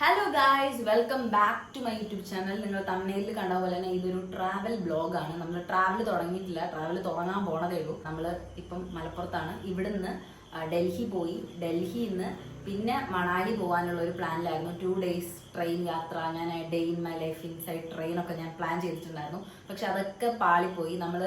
Hello guys welcome back to my YouTube channel നിങ്ങൾ തമിഴ്നയിൽ കണ്ട പോലെ തന്നെ ഇതൊരു ട്രാവൽ ബ്ലോഗാണ് നമ്മൾ ട്രാവൽ തുടങ്ങിയിട്ടില്ല. ട്രാവൽ തുടങ്ങാൻ പോണതേ ഉള്ളൂ. നമ്മൾ ഇപ്പം മലപ്പുറത്താണ്. ഇവിടുന്ന് ഡൽഹി പോയി. ഡൽഹിയിൽ നിന്ന് പിന്നെ മണാലി പോകാനുള്ള ഒരു പ്ലാനിലായിരുന്നു. ടു ഡേയ്സ് ട്രെയിൻ യാത്ര ഞാൻ day in my life inside train ഒക്കെ ഞാൻ പ്ലാൻ ചെയ്തിട്ടുണ്ടായിരുന്നു. പക്ഷെ അതൊക്കെ പാളിപ്പോയി. നമ്മൾ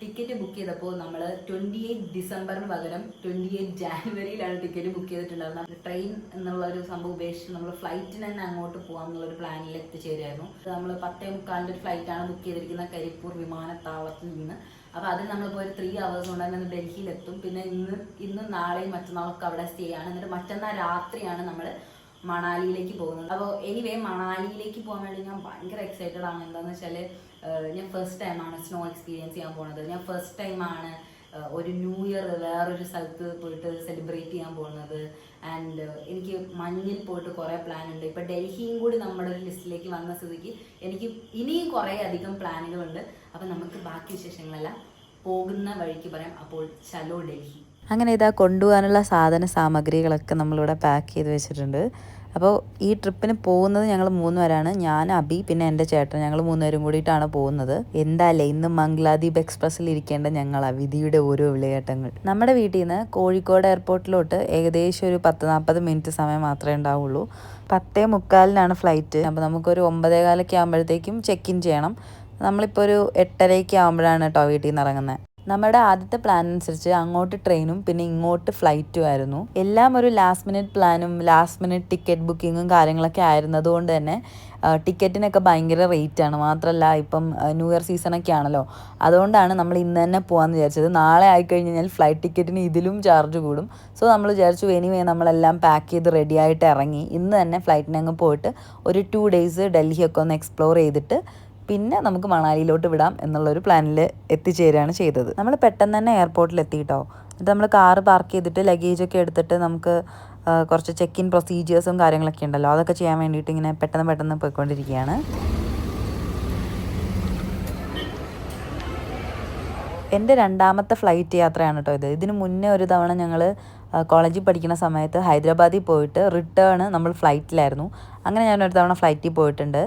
ടിക്കറ്റ് ബുക്ക് ചെയ്തപ്പോൾ നമ്മൾ ട്വന്റി എയ്റ്റ് ഡിസംബറിന് പകരം ട്വന്റി എയ്റ്റ് ജാനുവരിയിലാണ് ടിക്കറ്റ് ബുക്ക് ചെയ്തിട്ടുണ്ടായിരുന്നത്. ട്രെയിൻ എന്നുള്ള ഒരു സംഭവം ഉപേക്ഷിച്ച് നമ്മൾ ഫ്ലൈറ്റിന് തന്നെ അങ്ങോട്ട് പോകാം എന്നുള്ളൊരു പ്ലാനിൽ എത്തിച്ചേരായിരുന്നു നമ്മൾ പത്തേ മുക്കാലിന്റെ ഒരു ഫ്ലൈറ്റാണ് ബുക്ക് ചെയ്തിരിക്കുന്നത് കരിപ്പൂർ വിമാനത്താവളത്തിൽ നിന്ന്. അപ്പോൾ അതിൽ നമ്മളിപ്പോൾ ഒരു ത്രീ അവേഴ്സ് കൊണ്ട് തന്നെ ഡൽഹിയിലെത്തും. പിന്നെ ഇന്ന് ഇന്നും നാളെയും മറ്റന്നാളൊക്കെ അവിടെ സ്റ്റേ ആണ്. എന്നിട്ട് മറ്റന്നാൾ രാത്രിയാണ് നമ്മൾ മണാലിയിലേക്ക് പോകുന്നുണ്ട്. അപ്പോൾ എനിവേ മണാലിയിലേക്ക് പോകാൻ വേണ്ടി ഞാൻ ഭയങ്കര എക്സൈറ്റഡ് ആണ്. എന്താണെന്ന് വെച്ചാൽ ഞാൻ ഫസ്റ്റ് ടൈമാണ് സ്നോ എക്സ്പീരിയൻസ് ചെയ്യാൻ പോകുന്നത്. ഞാൻ ഫസ്റ്റ് ടൈമാണ് ഒരു ന്യൂ ഇയർ വേറൊരു സ്ഥലത്ത് പോയിട്ട് സെലിബ്രേറ്റ് ചെയ്യാൻ പോകുന്നത്. ആൻഡ് എനിക്ക് മഞ്ഞിൽ പോയിട്ട് കുറേ പ്ലാൻ ഉണ്ട്. ഇപ്പോൾ ഡൽഹിയും കൂടി നമ്മുടെ ഒരു ലിസ്റ്റിലേക്ക് വന്ന സ്ഥിതിക്ക് എനിക്ക് ഇനിയും കുറേ അധികം പ്ലാനുകളുണ്ട് അപ്പം നമുക്ക് ബാക്കി വിശേഷങ്ങളെല്ലാം പോകുന്ന വഴിക്ക് പറയാം. അപ്പോൾ ചലോ ഡൽഹി. അങ്ങനെ ഇതാ കൊണ്ടുപോകാനുള്ള സാധന സാമഗ്രികളൊക്കെ നമ്മളിവിടെ പാക്ക് ചെയ്ത് വെച്ചിട്ടുണ്ട്. അപ്പോൾ ഈ ട്രിപ്പിന് പോകുന്നത് ഞങ്ങൾ മൂന്നുപേരാണ് ഞാൻ അബി പിന്നെ എന്റെ ചേട്ടൻ. ഞങ്ങൾ മൂന്നുപേരും കൂടിയിട്ടാണ് പോകുന്നത്. എന്താല്ലേ ഇന്ന് മംഗ്ലാദ്വീപ് എക്സ്പ്രസ്സിൽ ഇരിക്കേണ്ട ഞങ്ങളാ വിധിയുടെ ഓരോ വിളയാട്ടങ്ങൾ. നമ്മുടെ വീട്ടിൽ നിന്ന് കോഴിക്കോട് എയർപോർട്ടിലോട്ട് ഏകദേശം ഒരു പത്ത് നാൽപ്പത് മിനിറ്റ് സമയം മാത്രമേ ഉണ്ടാവുള്ളൂ. പത്തേ മുക്കാലിനാണ് ഫ്ലൈറ്റ് അപ്പോൾ നമുക്കൊരു ഒമ്പതേ കാലൊക്കെ ആകുമ്പോഴത്തേക്കും ചെക്ക് ഇൻ ചെയ്യണം. നമ്മളിപ്പോൾ ഒരു എട്ടരയ്ക്ക് ആകുമ്പോഴാണ് കേട്ടോ വീട്ടിൽ നിന്ന് ഇറങ്ങുന്നത്. നമ്മുടെ ആദ്യത്തെ പ്ലാൻ അനുസരിച്ച് അങ്ങോട്ട് ട്രെയിനും പിന്നെ ഇങ്ങോട്ട് ഫ്ലൈറ്റും ആയിരുന്നു. എല്ലാം ഒരു ലാസ്റ്റ് മിനിറ്റ് പ്ലാനും ലാസ്റ്റ് മിനിറ്റ് ടിക്കറ്റ് ബുക്കിങ്ങും കാര്യങ്ങളൊക്കെ ആയിരുന്നതുകൊണ്ട് തന്നെ ടിക്കറ്റിനൊക്കെ ഭയങ്കര റേറ്റ് ആണ്. മാത്രമല്ല ഇപ്പം ന്യൂ ഇയർ സീസണൊക്കെ ആണല്ലോ. അതുകൊണ്ടാണ് നമ്മൾ ഇന്ന് തന്നെ പോകാമെന്ന് വിചാരിച്ചത്. നാളെ ആയിക്കഴിഞ്ഞ് കഴിഞ്ഞാൽ ഫ്ലൈറ്റ് ടിക്കറ്റിന് ഇതിലും ചാർജ് കൂടും. സോ നമ്മൾ വിചാരിച്ചു എനിവേ നമ്മളെല്ലാം പാക്ക് ചെയ്ത് റെഡി ആയിട്ട് ഇറങ്ങി. ഇന്ന് തന്നെ ഫ്ലൈറ്റിനങ്ങ് പോയിട്ട് ഒരു ടു ഡേയ്സ് ഡൽഹിയൊക്കെ ഒന്ന് എക്സ്പ്ലോർ ചെയ്തിട്ട് പിന്നെ നമുക്ക് മണാലിയിലോട്ട് വിടാം എന്നുള്ളൊരു പ്ലാനിൽ എത്തിച്ചേരുകയാണ് ചെയ്തത്. നമ്മൾ പെട്ടെന്ന് തന്നെ എയർപോർട്ടിൽ എത്തിയിട്ടോ എന്നിട്ട് നമ്മൾ കാറ് പാർക്ക് ചെയ്തിട്ട് ലഗേജ് ഒക്കെ എടുത്തിട്ട് നമുക്ക് കുറച്ച് ചെക്ക് ഇൻ പ്രൊസീജിയേഴ്സും കാര്യങ്ങളൊക്കെ ഉണ്ടല്ലോ. അതൊക്കെ ചെയ്യാൻ വേണ്ടിയിട്ട് ഇങ്ങനെ പെട്ടെന്ന് പെട്ടെന്ന് പോയിക്കൊണ്ടിരിക്കുകയാണ്. എന്റെ രണ്ടാമത്തെ ഫ്ലൈറ്റ് യാത്രയാണ് കേട്ടോ ഇത്. ഇതിന് മുന്നേ ഒരു തവണ ഞങ്ങൾ കോളേജിൽ പഠിക്കുന്ന സമയത്ത് ഹൈദരാബാദിൽ പോയിട്ട് റിട്ടേൺ നമ്മൾ ഫ്ലൈറ്റിലായിരുന്നു അങ്ങനെ ഞാൻ ഒരു തവണ ഫ്ലൈറ്റിൽ പോയിട്ടുണ്ട്.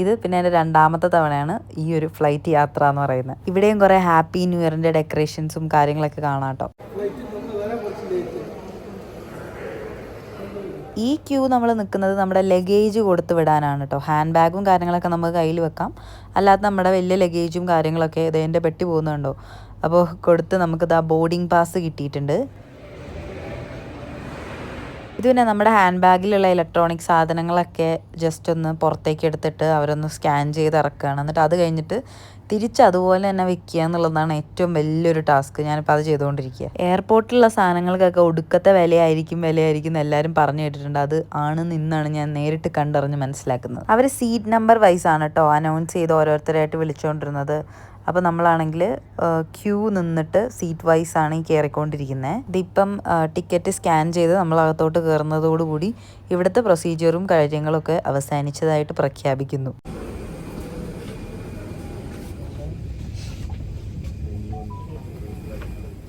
ഇത് പിന്നെ എന്റെ രണ്ടാമത്തെ തവണയാണ് ഈ ഒരു ഫ്ലൈറ്റ് യാത്ര എന്ന് പറയുന്നത്. ഇവിടെയും കുറേ ഹാപ്പി ന്യൂ ഇയറിന്റെ ഡെക്കറേഷൻസും കാര്യങ്ങളൊക്കെ കാണാം കേട്ടോ. ഈ ക്യൂ നമ്മൾ നിൽക്കുന്നത് നമ്മുടെ ലഗേജ് കൊടുത്ത് വിടാനാണ് കേട്ടോ. ഹാൻഡ് ബാഗും കാര്യങ്ങളൊക്കെ നമുക്ക് കയ്യിൽ വെക്കാം. അല്ലാതെ നമ്മുടെ വലിയ ലഗേജും കാര്യങ്ങളൊക്കെ ഇത് എന്റെ പെട്ടി പോകുന്നുണ്ടോ? അപ്പോൾ കൊടുത്ത് നമുക്കിത് ആ ബോർഡിംഗ് പാസ് കിട്ടിയിട്ടുണ്ട്. ഇത് പിന്നെ നമ്മുടെ ഹാൻഡ് ബാഗിലുള്ള ഇലക്ട്രോണിക് സാധനങ്ങളൊക്കെ ജസ്റ്റ് ഒന്ന് പുറത്തേക്ക് എടുത്തിട്ട് അവരൊന്ന് സ്കാൻ ചെയ്ത് ഇറക്കുകയാണ് എന്നിട്ട് അത് കഴിഞ്ഞിട്ട് തിരിച്ച് അതുപോലെ തന്നെ വെക്കുക എന്നുള്ളതാണ് ഏറ്റവും വലിയൊരു ടാസ്ക് ഞാനിപ്പോൾ അത് ചെയ്തുകൊണ്ടിരിക്കുക. എയർപോർട്ടിലുള്ള സാധനങ്ങൾക്കൊക്കെ ഒടുക്കത്തെ വിലയായിരിക്കും വിലയായിരിക്കും എന്ന് എല്ലാവരും പറഞ്ഞു കേട്ടിട്ടുണ്ട്. അത് ആണ് നിന്നാണ് ഞാൻ നേരിട്ട് കണ്ടറിഞ്ഞ് മനസ്സിലാക്കുന്നത്. അവർ സീറ്റ് നമ്പർ വൈസ് ആണ് കേട്ടോ അനൗൺസ് ചെയ്ത് ഓരോരുത്തരായിട്ട് വിളിച്ചുകൊണ്ടിരുന്നത് അപ്പോൾ നമ്മളാണെങ്കിൽ ക്യൂ നിന്നിട്ട് സീറ്റ് വൈസ് ആണ് ഈ കയറിക്കൊണ്ടിരിക്കുന്നത് ഇതിപ്പം ടിക്കറ്റ് സ്കാൻ ചെയ്ത് നമ്മൾ അകത്തോട്ട് കയറുന്നതോടുകൂടി ഇവിടുത്തെ പ്രൊസീജിയറും കാര്യങ്ങളൊക്കെ അവസാനിച്ചതായിട്ട് പ്രഖ്യാപിക്കുന്നു.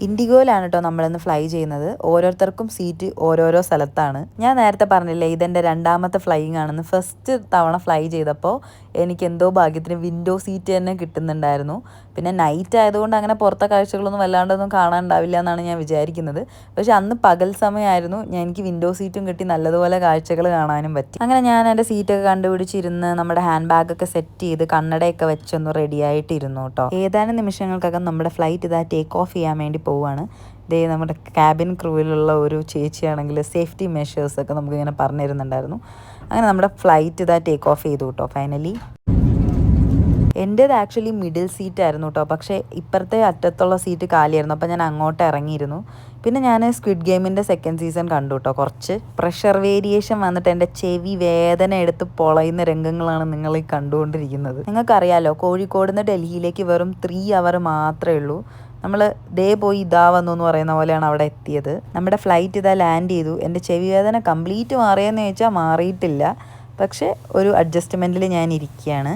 ഇൻഡിഗോയിലാണ് കേട്ടോ നമ്മളിന്ന് ഫ്ലൈ ചെയ്യുന്നത്. ഓരോരുത്തർക്കും സീറ്റ് ഓരോരോ സ്ഥലത്താണ്. ഞാൻ നേരത്തെ പറഞ്ഞില്ലേ ഇതെന്റെ രണ്ടാമത്തെ ഫ്ലൈയിങ് ആണെന്ന് ഫസ്റ്റ് തവണ ഫ്ലൈ ചെയ്തപ്പോൾ എനിക്ക് എന്തോ ഭാഗ്യത്തിന് വിൻഡോ സീറ്റ് തന്നെ കിട്ടുന്നുണ്ടായിരുന്നു. പിന്നെ നൈറ്റ് ആയതുകൊണ്ട് അങ്ങനെ പുറത്തെ കാഴ്ചകളൊന്നും വല്ലാണ്ടൊന്നും കാണാനുണ്ടാവില്ല എന്നാണ് ഞാൻ വിചാരിക്കുന്നത്. പക്ഷെ അന്ന് പകൽ സമയമായിരുന്നു ഞാൻ എനിക്ക് വിൻഡോ സീറ്റും കിട്ടി നല്ലതുപോലെ കാഴ്ചകൾ കാണാനും പറ്റി. അങ്ങനെ ഞാൻ എന്റെ സീറ്റൊക്കെ കണ്ടുപിടിച്ചിരുന്ന് നമ്മുടെ ഹാൻഡ് ബാഗൊക്കെ സെറ്റ് ചെയ്ത് കണ്ണടയൊക്കെ വെച്ചൊന്ന് റെഡി ആയിട്ടിരുന്നു കേട്ടോ. ഏതാനും നിമിഷങ്ങൾക്കകം നമ്മുടെ ഫ്ലൈറ്റ് ഇതാ ടേക്ക് ഓഫ് ചെയ്യാൻ വേണ്ടി പോവുകയാണ് ദേ നമ്മുടെ ക്യാബിൻ ക്രൂവിലുള്ള ഒരു ചേച്ചിയാണെങ്കിൽ സേഫ്റ്റി മെഷേഴ്സൊക്കെ നമുക്കിങ്ങനെ പറഞ്ഞു തരുന്നുണ്ടായിരുന്നു അങ്ങനെ നമ്മുടെ ഫ്ലൈറ്റ് ഇതാ ടേക്ക് ഓഫ് ചെയ്തു കേട്ടോ ഫൈനലി എന്റേത് ആക്ച്വലി മിഡിൽ സീറ്റ് ആയിരുന്നു കേട്ടോ പക്ഷേ ഇപ്പുറത്തെ അറ്റത്തുള്ള സീറ്റ് കാലിയായിരുന്നു അപ്പോൾ ഞാൻ അങ്ങോട്ട് ഇറങ്ങിയിരുന്നു. പിന്നെ ഞാൻ സ്ക്വിഡ് ഗെയിമിന്റെ സെക്കൻഡ് സീസൺ കണ്ടു കേട്ടോ കുറച്ച് പ്രഷർ വേരിയേഷൻ വന്നിട്ട് എന്റെ ചെവി വേദന എടുത്ത് പൊളയുന്ന രംഗങ്ങളാണ് നിങ്ങൾ ഈ കണ്ടുകൊണ്ടിരിക്കുന്നത്. നിങ്ങൾക്കറിയാലോ കോഴിക്കോട് നിന്ന് ഡൽഹിയിലേക്ക് വെറും ത്രീ അവർ മാത്രമേ ഉള്ളൂ. നമ്മൾ ദേ പോയി ഇതാ വന്നു എന്ന് പറയുന്ന പോലെയാണ് അവിടെ എത്തിയത്. നമ്മുടെ ഫ്ലൈറ്റ് ഇതാ ലാൻഡ് ചെയ്തു. എന്റെ ചെവി വേദന കംപ്ലീറ്റ് മാറിയെന്ന് ചോദിച്ചാൽ മാറിയിട്ടില്ല. പക്ഷേ ഒരു അഡ്ജസ്റ്റ്മെന്റിൽ ഞാൻ ഇരിക്കുകയാണ്.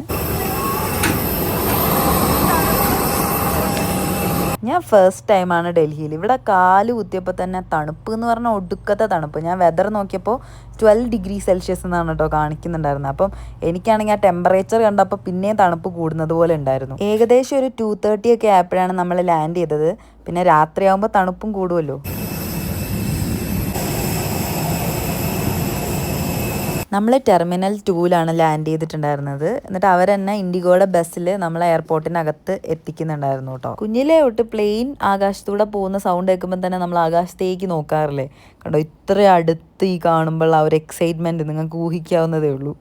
ഞാൻ ഫസ്റ്റ് ടൈമാണ് ഡൽഹിയിൽ ഇവിടെ കാൽ കുത്തിയപ്പോൾ തന്നെ തണുപ്പ് എന്ന് പറഞ്ഞാൽ ഒടുക്കത്തെ തണുപ്പ്. ഞാൻ വെതർ നോക്കിയപ്പോൾ ട്വൽവ് ഡിഗ്രി സെൽഷ്യസ് എന്നാണ് കേട്ടോ കാണിക്കുന്നുണ്ടായിരുന്നത്. അപ്പം എനിക്കാണെങ്കിൽ ആ ടെമ്പറേച്ചർ കണ്ടപ്പോൾ പിന്നെയും തണുപ്പ് കൂടുന്നത് പോലെ ഉണ്ടായിരുന്നു. ഏകദേശം ഒരു ടു തേർട്ടി ഒക്കെ ആയപ്പോഴാണ് നമ്മൾ ലാൻഡ് ചെയ്തത്. പിന്നെ രാത്രിയാകുമ്പോൾ തണുപ്പും കൂടുമല്ലോ നമ്മൾ ടെർമിനൽ ടൂവിലാണ് ലാൻഡ് ചെയ്തിട്ടുണ്ടായിരുന്നത്. എന്നിട്ട് അവർ തന്നെ ഇൻഡിഗോയുടെ ബസ്സിൽ നമ്മളെ എയർപോർട്ടിനകത്ത് എത്തിക്കുന്നുണ്ടായിരുന്നു കേട്ടോ. കുഞ്ഞിലെ തൊട്ട് പ്ലെയിൻ ആകാശത്തൂടെ പോകുന്ന സൗണ്ട് കേൾക്കുമ്പോൾ തന്നെ നമ്മൾ ആകാശത്തേക്ക് നോക്കാറില്ലേ? കണ്ടോ? ഇത്ര അടുത്ത് ഈ കാണുമ്പോൾ ആ ഒരു എക്സൈറ്റ്മെന്റ് നിങ്ങൾക്ക് ഊഹിക്കാവുന്നതേ ഉള്ളൂ.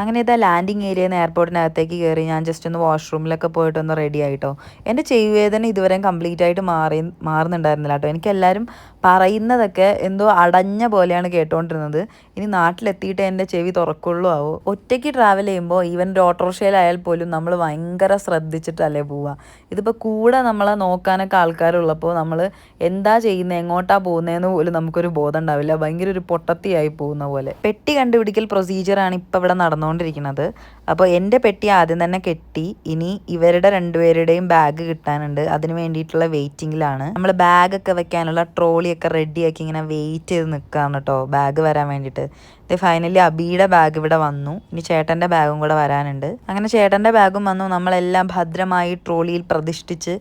അങ്ങനെ ഇതാ ലാൻഡിങ് ഏരിയ നിന്ന് എയർപോർട്ടിനകത്തേക്ക് കയറി ഞാൻ ജസ്റ്റ് ഒന്ന് വാഷ്റൂമിലൊക്കെ പോയിട്ടൊന്ന് റെഡി ആയിട്ടോ എന്റെ ചെയ്യുവേദന വേദന ഇതുവരെ കംപ്ലീറ്റ് ആയിട്ട് മാറി മാറുന്നുണ്ടായിരുന്നില്ല കേട്ടോ എനിക്ക് എല്ലാവരും പറയുന്നതൊക്കെ എന്തോ അടഞ്ഞ പോലെയാണ് കേട്ടോണ്ടിരുന്നത്. ഇനി നാട്ടിലെത്തിയിട്ട് എന്റെ ചെവി തുറക്കുള്ളൂ ആവോ. ഒറ്റയ്ക്ക് ട്രാവൽ ചെയ്യുമ്പോൾ ഈവൻ ഒരു ഓട്ടോറിക്ഷയിലായാൽ പോലും നമ്മൾ ഭയങ്കര ശ്രദ്ധിച്ചിട്ടല്ലേ പോവുക. ഇതിപ്പോൾ കൂടെ നമ്മളെ നോക്കാനൊക്കെ ആൾക്കാരുള്ളപ്പോൾ നമ്മൾ എന്താ ചെയ്യുന്നത് എങ്ങോട്ടാ പോകുന്നതെന്ന് പോലും നമുക്കൊരു ബോധം ഉണ്ടാവില്ല. ഭയങ്കര ഒരു പൊട്ടത്തിയായി പോകുന്ന പോലെ. പെട്ടി കണ്ടുപിടിക്കൽ പ്രൊസീജിയറാണ് ഇപ്പോൾ ഇവിടെ നടന്നുകൊണ്ടിരിക്കുന്നത്. അപ്പോൾ എന്റെ പെട്ടി ആദ്യം തന്നെ കെട്ടി ഇനി ഇവരുടെ രണ്ടുപേരുടെയും ബാഗ് കിട്ടാനുണ്ട്. അതിന് വേണ്ടിയിട്ടുള്ള വെയിറ്റിങ്ങിലാണ് നമ്മൾ ബാഗൊക്കെ വെക്കാനുള്ള ട്രോളിയൊക്കെ റെഡിയാക്കി ഇങ്ങനെ വെയിറ്റ് ചെയ്ത് നിൽക്കുകയാണ് കേട്ടോ ബാഗ് വരാൻ വേണ്ടിയിട്ട്. ഇത് ഫൈനലി അബിയുടെ ബാഗ് ഇവിടെ വന്നു. ഇനി ചേട്ടന്റെ ബാഗും കൂടെ വരാനുണ്ട്. അങ്ങനെ ചേട്ടന്റെ ബാഗും വന്നു. നമ്മളെല്ലാം ഭദ്രമായി ട്രോളിയിൽ പ്രതിഷ്ഠിച്ച്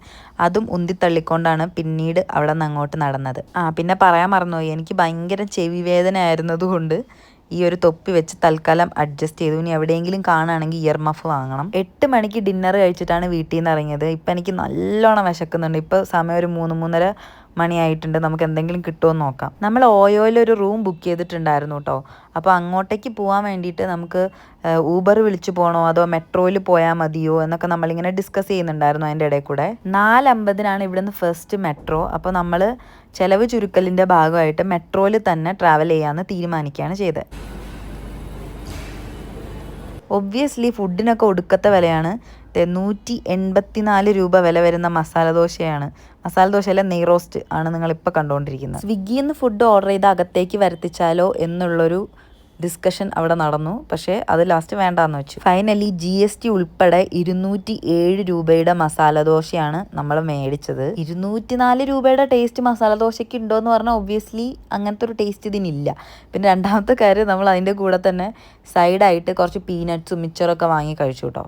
അതും ഉന്തിത്തള്ളിക്കൊണ്ടാണ് പിന്നീട് അവിടെ നിന്ന് അങ്ങോട്ട് നടന്നത്. ആ പിന്നെ പറയാൻ മറന്നുപോയി. എനിക്ക് ഭയങ്കര ചെവി വേദന ആയിരുന്നതുകൊണ്ട് ഈ ഒരു തൊപ്പി വെച്ച് തൽക്കാലം അഡ്ജസ്റ്റ് ചെയ്തു. ഇനി എവിടെയെങ്കിലും കാണുകയാണെങ്കിൽ ഇയർ മഫ് വാങ്ങണം. എട്ട് മണിക്ക് ഡിന്നർ കഴിച്ചിട്ടാണ് വീട്ടിൽ നിന്ന് ഇറങ്ങിയത്. ഇപ്പം എനിക്ക് നല്ലോണം വിശക്കുന്നുണ്ട്. ഇപ്പോൾ സമയം ഒരു മൂന്ന് മൂന്നര മണിയായിട്ടുണ്ട്. നമുക്ക് എന്തെങ്കിലും കിട്ടുമോ എന്ന് നോക്കാം. നമ്മൾ ഓയോയിൽ ഒരു റൂം ബുക്ക് ചെയ്തിട്ടുണ്ടായിരുന്നു കേട്ടോ. അപ്പോൾ അങ്ങോട്ടേക്ക് പോകാൻ വേണ്ടിയിട്ട് നമുക്ക് ഊബർ വിളിച്ചു പോകണോ അതോ മെട്രോയിൽ പോയാൽ മതിയോ എന്നൊക്കെ നമ്മളിങ്ങനെ ഡിസ്കസ് ചെയ്യുന്നുണ്ടായിരുന്നു അതിന്റെ ഇടയിൽ കൂടെ. നാലമ്പതിനാണ് ഇവിടുന്ന് ഫസ്റ്റ് മെട്രോ അപ്പോൾ നമ്മൾ ചിലവ് ചുരുക്കലിന്റെ ഭാഗമായിട്ട് മെട്രോയിൽ തന്നെ ട്രാവൽ ചെയ്യാമെന്ന് തീരുമാനിക്കുകയാണ് ചെയ്തത്. ഒബ്വിയസ്ലി ഫുഡിനൊക്കെ ഒടുക്കത്തെ വിലയാണ്. നൂറ്റി എൺപത്തിനാല് രൂപ വില വരുന്ന മസാല ദോശയാണ് മസാല ദോശയിലെ നെയ് റോസ്റ്റ് ആണ് നിങ്ങളിപ്പോൾ കണ്ടുകൊണ്ടിരിക്കുന്നത്. സ്വിഗ്ഗിയിൽ നിന്ന് ഫുഡ് ഓർഡർ ചെയ്ത് അകത്തേക്ക് വരുത്തിച്ചാലോ എന്നുള്ളൊരു ഡിസ്കഷൻ അവിടെ നടന്നു. പക്ഷേ അത് ലാസ്റ്റ് വേണ്ടാന്ന് വെച്ചു. ഫൈനലി ജി എസ് ടി ഉൾപ്പെടെ ഇരുന്നൂറ്റി ഏഴ് രൂപയുടെ മസാല ദോശയാണ് നമ്മൾ മേടിച്ചത്. ഇരുന്നൂറ്റി നാല് രൂപയുടെ ടേസ്റ്റ് മസാല ദോശയ്ക്ക് ഉണ്ടോ എന്ന് പറഞ്ഞാൽ ഒബ്വിയസ്ലി അങ്ങനത്തെ ഒരു ടേസ്റ്റ് ഇതിനില്ല. പിന്നെ രണ്ടാമത്തെ കാര്യം നമ്മൾ അതിന്റെ കൂടെ തന്നെ സൈഡായിട്ട് കുറച്ച് പീനട്ട്സും മിച്ചറൊക്കെ വാങ്ങി കഴിച്ചു കേട്ടോ.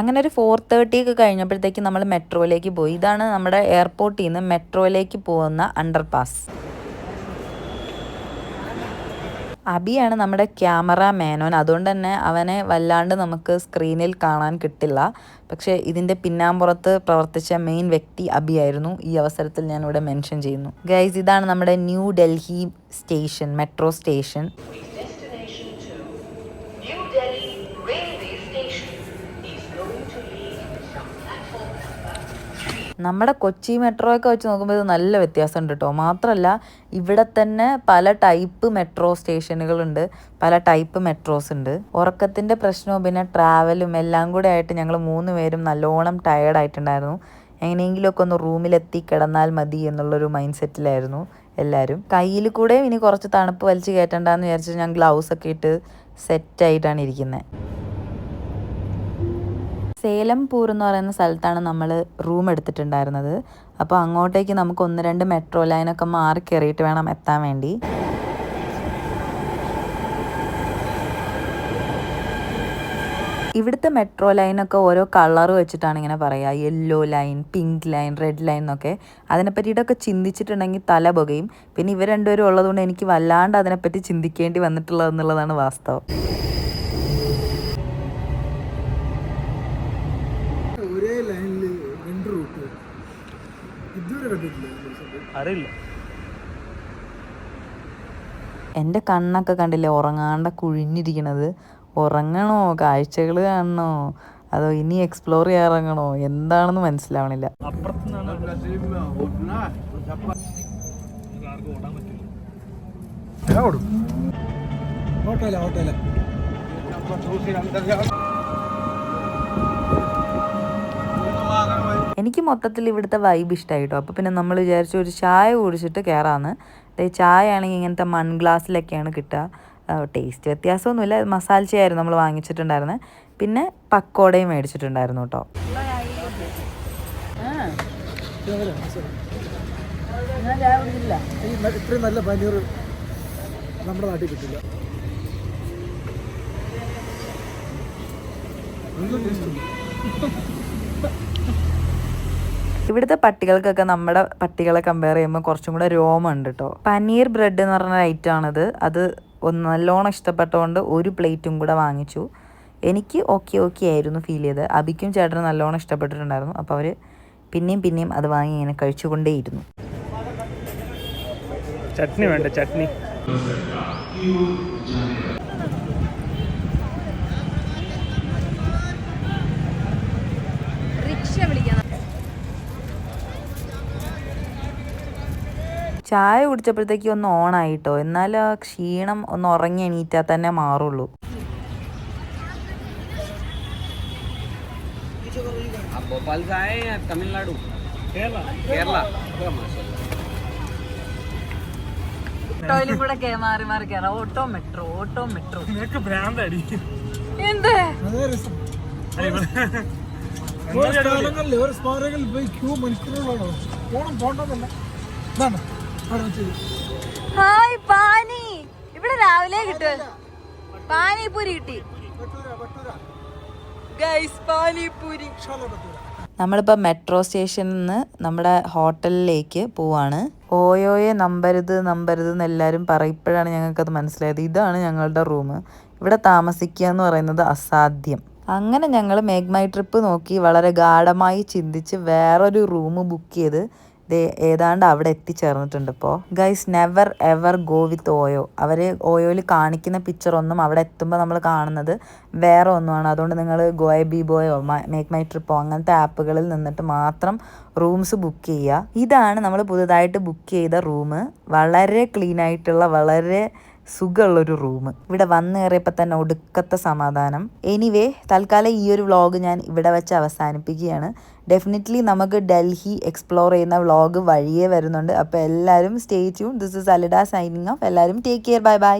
അങ്ങനെ ഒരു ഫോർ തേർട്ടിയൊക്കെ കഴിഞ്ഞപ്പോഴത്തേക്ക് നമ്മൾ മെട്രോയിലേക്ക് പോയി. ഇതാണ് നമ്മുടെ എയർപോർട്ടിൽ നിന്ന് മെട്രോയിലേക്ക് പോകുന്ന അണ്ടർ പാസ് അബിയാണ് നമ്മുടെ ക്യാമറ മേനോൻ അതുകൊണ്ട് തന്നെ അവനെ വല്ലാണ്ട് നമുക്ക് സ്ക്രീനിൽ കാണാൻ കിട്ടില്ല. പക്ഷേ ഇതിന്റെ പിന്നാമ്പുറത്ത് പ്രവർത്തിച്ച മെയിൻ വ്യക്തി അബിയായിരുന്നു ഈ അവസരത്തിൽ ഞാൻ ഇവിടെ മെൻഷൻ ചെയ്യുന്നു. ഗൈസ് ഇതാണ് നമ്മുടെ New Delhi station metro station നമ്മുടെ കൊച്ചി മെട്രോ ഒക്കെ വെച്ച് നോക്കുമ്പോൾ ഇത് നല്ല വ്യത്യാസമുണ്ട് കേട്ടോ മാത്രമല്ല ഇവിടെ തന്നെ പല ടൈപ്പ് മെട്രോ സ്റ്റേഷനുകളുണ്ട് പല ടൈപ്പ് മെട്രോസ് ഉണ്ട്. ഉറക്കത്തിന്റെ പ്രശ്നവും പിന്നെ ട്രാവലും എല്ലാം കൂടെ ആയിട്ട് ഞങ്ങൾ മൂന്ന് പേരും നല്ലോണം ടയേർഡ് ആയിട്ടുണ്ടായിരുന്നു. എങ്ങനെയെങ്കിലുമൊക്കെ ഒന്ന് റൂമിലെത്തി കിടന്നാൽ മതി എന്നുള്ളൊരു മൈൻഡ് സെറ്റിലായിരുന്നു എല്ലാവരും കയ്യിൽ കൂടെ ഇനി കുറച്ച് തണുപ്പ് വലിച്ച് കയറ്റണ്ടെന്ന് വിചാരിച്ച് ഞാൻ ഗ്ലൗസ് ഒക്കെ ഇട്ട് സെറ്റായിട്ടാണ് ഇരിക്കുന്നത് സേലം പൂർ എന്ന് പറയുന്ന സ്ഥലത്താണ് നമ്മൾ റൂം എടുത്തിട്ടുണ്ടായിരുന്നത്. അപ്പോൾ അങ്ങോട്ടേക്ക് നമുക്ക് ഒന്ന് രണ്ട് മെട്രോ ലൈനൊക്കെ മാറി കയറിയിട്ട് വേണം എത്താൻ വേണ്ടി. ഇവിടുത്തെ മെട്രോ ലൈനൊക്കെ ഓരോ കളർ വെച്ചിട്ടാണ് ഇങ്ങനെ പറയുക. Yellow line pink line red line എന്നൊക്കെ. അതിനെ പറ്റിയിട്ടൊക്കെ ചിന്തിച്ചിട്ടുണ്ടെങ്കിൽ തല പുകയും. പിന്നെ ഇവർ രണ്ടുപേരും ഉള്ളതുകൊണ്ട് എനിക്ക് വല്ലാണ്ട് അതിനെപ്പറ്റി ചിന്തിക്കേണ്ടി വന്നിട്ടുള്ളത് എന്നുള്ളതാണ് വാസ്തവം ഒരേ ലൈനിൽ രണ്ട് റൂട്ട് ഇതുവരെ കണ്ടിട്ടില്ല അറിയില്ല. എന്റെ കണ്ണൊക്കെ കണ്ടില്ലേ ഉറങ്ങാണ്ട കുഴിഞ്ഞിരിക്കണത്. ഉറങ്ങണോ? കാഴ്ചകൾ കാണണോ? അതോ ഇനി എക്സ്പ്ലോർ ചെയ്യാറങ്ങണോ എന്താണെന്ന് മനസ്സിലാവണില്ല. അപ്പുറത്ത് നിന്നാണ് എനിക്ക് മൊത്തത്തിൽ ഇവിടുത്തെ വൈബ് ഇഷ്ടമായി കേട്ടോ അപ്പോൾ പിന്നെ നമ്മൾ വിചാരിച്ചു ഒരു ചായ കുടിച്ചിട്ട് കയറാമെന്ന് ദേ ചായ ആണെങ്കിൽ ഇങ്ങനത്തെ മൺ ഗ്ലാസ്സിലൊക്കെയാണ് കിട്ടുക. ടേസ്റ്റ് വ്യത്യാസമൊന്നുമില്ല. മസാല ചായായിരുന്നു നമ്മൾ വാങ്ങിച്ചിട്ടുണ്ടായിരുന്നത് പിന്നെ പക്കോടയും മേടിച്ചിട്ടുണ്ടായിരുന്നു കേട്ടോ. ഇത്രയും നല്ല നമ്മുടെ നാട്ടിൽ കിട്ടില്ല. നല്ല ടേസ്റ്റ് ഇവിടുത്തെ പട്ടികൾക്കൊക്കെ നമ്മുടെ പട്ടികളെ കമ്പയർ ചെയ്യുമ്പോൾ കുറച്ചും കൂടെ രോമമുണ്ട് കേട്ടോ പനീർ ബ്രെഡ് എന്ന് പറഞ്ഞ ഐറ്റം ആണിത്. അത് ഒന്ന് നല്ലോണം ഇഷ്ടപ്പെട്ടതുകൊണ്ട് ഒരു പ്ലേറ്റും കൂടെ വാങ്ങിച്ചു. എനിക്ക് ഓക്കെ ഓക്കെ ആയിരുന്നു ഫീൽ ചെയ്ത് അബിക്കും ചേട്ടനും നല്ലോണം ഇഷ്ടപ്പെട്ടിട്ടുണ്ടായിരുന്നു. അപ്പോൾ അവർ പിന്നെയും പിന്നെയും അത് വാങ്ങി ഇങ്ങനെ കഴിച്ചുകൊണ്ടേയിരുന്നു. ചട്നി വേണ്ട ചട്നി. ചായ കുടിച്ചപ്പോഴത്തേക്ക് ഒന്ന് ഓണായിട്ടോ. എന്നാൽ ആ ക്ഷീണം ഒന്ന് ഉറങ്ങി എണീറ്റാൽ തന്നെ മാറുള്ളൂ. കേരള. മാറി മാറി ഓട്ടോ മെട്രോ ഓട്ടോ മെട്രോ. എന്താ ഭ്രാന്തടി. എന്ത്? ഒരു സ്ഥലങ്ങളിൽ പോയി ക്യൂ മണിക്കൂറുകളാണോ ഓണം പോണ്ടതല്ല. ഇതാണ്. ഹായ് പാനി. ഇവിടെ രാവിലെ കിട്ടും പാനിപൂരി കിട്ടി. ഗൈസ് പാനിപൂരി നമ്മളിപ്പോൾ മെട്രോ സ്റ്റേഷനിൽ നിന്ന് നമ്മുടെ ഹോട്ടലിലേക്ക് പോവാണ്. ഓയോയെ നമ്പരുത് നമ്പരുത് എന്ന് എല്ലാവരും പറയപ്പോഴാണ് ഞങ്ങൾക്ക് ഞങ്ങൾക്കത് മനസ്സിലായത്. ഇതാണ് ഞങ്ങളുടെ റൂം. ഇവിടെ താമസിക്കുക എന്ന് പറയുന്നത് അസാധ്യം. അങ്ങനെ ഞങ്ങൾ മേഘ്മൈ ട്രിപ്പ് നോക്കി വളരെ ഗാഠമായി ചിന്തിച്ച് വേറൊരു റൂം ബുക്ക് ചെയ്ത് ദേ ഏതാണ്ട് അവിടെ എത്തിച്ചേർന്നിട്ടുണ്ട് ഇപ്പോൾ guys never ever go with OYO അവർ ഓയോയിൽ കാണിക്കുന്ന പിക്ചർ ഒന്നും അവിടെ എത്തുമ്പോൾ നമ്മൾ കാണുന്നത് വേറെ ഒന്നുമാണ്. അതുകൊണ്ട് നിങ്ങൾ ഗോയ ബി ബോയോ മേക്ക് മൈ ട്രിപ്പോ അങ്ങനത്തെ ആപ്പുകളിൽ നിന്നിട്ട് മാത്രം റൂംസ് ബുക്ക് ചെയ്യുക. ഇതാണ് നമ്മൾ പുതുതായിട്ട് ബുക്ക് ചെയ്ത റൂം വളരെ ക്ലീൻ ആയിട്ടുള്ള വളരെ സുഖമുള്ളൊരു റൂം ഇവിടെ വന്നു കയറിയപ്പോൾ തന്നെ ഒടുക്കത്തെ സമാധാനം. എനിവേ തൽക്കാലം ഈ ഒരു വ്ളോഗ് ഞാൻ ഇവിടെ വെച്ച് അവസാനിപ്പിക്കുകയാണ്. ഡെഫിനറ്റ്ലി നമുക്ക് ഡൽഹി എക്സ്പ്ലോർ ചെയ്യുന്ന വ്ളോഗ് വഴിയേ വരുന്നുണ്ട്. അപ്പോൾ എല്ലാവരും stay tune this is Alida signing off എല്ലാവരും ടേക്ക് കെയർ ബൈ ബൈ